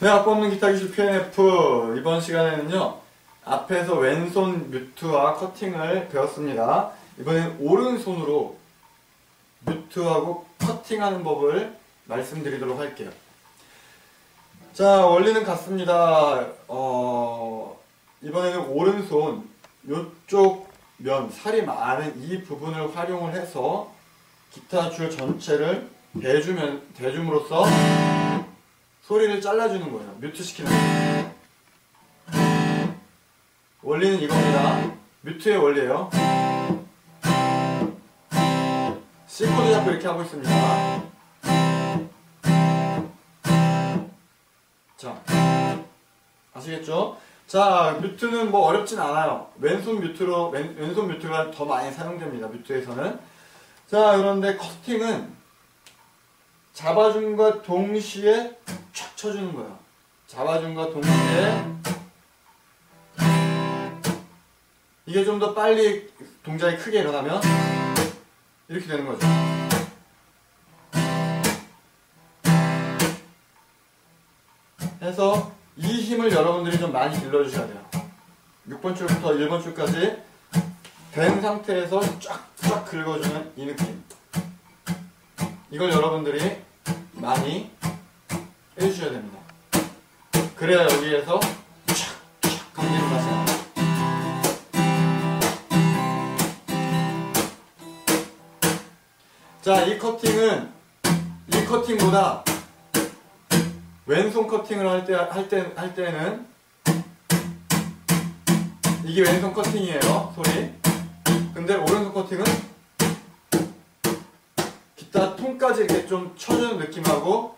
네, 아빠 없는 기타 기술 PNF 이번 시간에는요 앞에서 왼손 뮤트와 커팅을 배웠습니다. 이번엔 오른손으로 뮤트하고 커팅하는 법을 말씀드리도록 할게요. 자, 원리는 같습니다. 어, 이번에는 오른손 요쪽 면, 살이 많은 이 부분을 활용을 해서 기타 줄 전체를 대주면, 대줌으로써 소리를 잘라주는 거예요. 뮤트 시키는 거예요. 원리는 이겁니다. 뮤트의 원리예요. C 코드 잡고 이렇게 하고 있습니다. 자, 아시겠죠? 자, 뮤트는 뭐 어렵진 않아요. 왼손 뮤트로, 왼, 왼손 뮤트가 더 많이 사용됩니다. 뮤트에서는. 자, 그런데 커팅은 잡아준과 동시에 촥 쳐주는 거예요. 잡아준과 동시에 이게 좀 더 빨리 동작이 크게 일어나면 이렇게 되는 거죠. 해서 이 힘을 여러분들이 좀 많이 길러주셔야 돼요. 6번 줄부터 1번 줄까지 된 상태에서 쫙쫙 긁어주는 이 느낌. 이걸 여러분들이 많이 해주셔야 됩니다. 그래야 여기에서 촥촥 감기는 맛이 나요. 자, 이 커팅은 이 커팅보다 왼손 커팅을 할 때, 할 때, 할 때는 이게 왼손 커팅이에요, 소리. 근데 오른손 커팅은 기타 통까지 이렇게 좀 쳐주는 느낌하고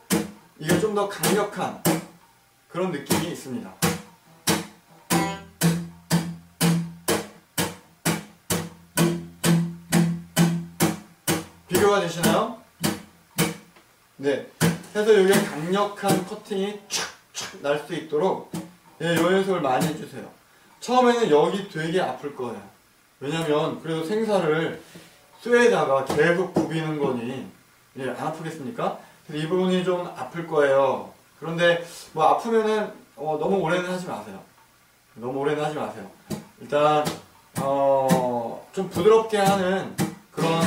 이게 좀 더 강력한 그런 느낌이 있습니다. 비교가 되시나요? 네. 해서 여기에 강력한 커팅이 촥촥 날 수 있도록 예, 요 연습을 많이 해주세요. 처음에는 여기 되게 아플 거예요. 왜냐면 그래도 생사를 쇠에다가 계속 부비는 거니 예, 안 아프겠습니까? 이 부분이 좀 아플 거예요. 그런데 뭐 아프면은 어, 너무 오래는 하지 마세요. 너무 오래는 하지 마세요. 일단 어, 좀 부드럽게 하는 그런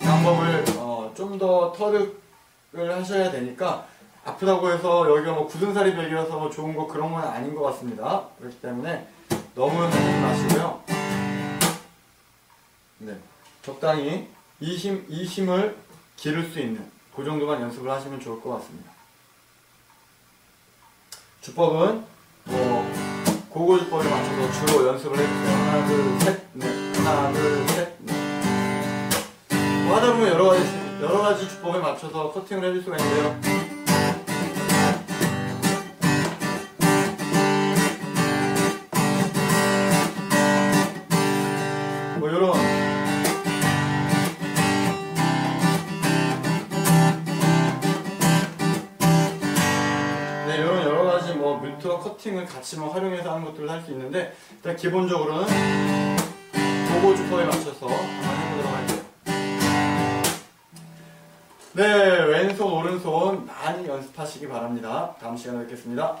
방법을 어, 좀 더 터득을 하셔야 되니까 아프다고 해서 여기가 뭐 굳은 살이 배기라서 뭐 좋은 거 그런 건 아닌 것 같습니다. 그렇기 때문에 너무 하지 마시고요. 네, 적당히 이 힘, 이 힘을 기를 수 있는 그 정도만 연습을 하시면 좋을 것 같습니다. 주법은 뭐 고고 주법에 맞춰서 주로 연습을 해주세요. 하나, 둘, 셋, 넷. 하나, 둘, 셋, 넷. 뭐 하다 보면 여러 가지 여러 가지 주법에 맞춰서 커팅을 해줄 수가 있는데요. 커팅을 같이 뭐 활용해서 하는 것들을 할 수 있는데 일단 기본적으로는 고고 주법에 맞춰서 한번 해보도록 할게요. 네, 왼손, 오른손 많이 연습하시기 바랍니다. 다음 시간에 뵙겠습니다.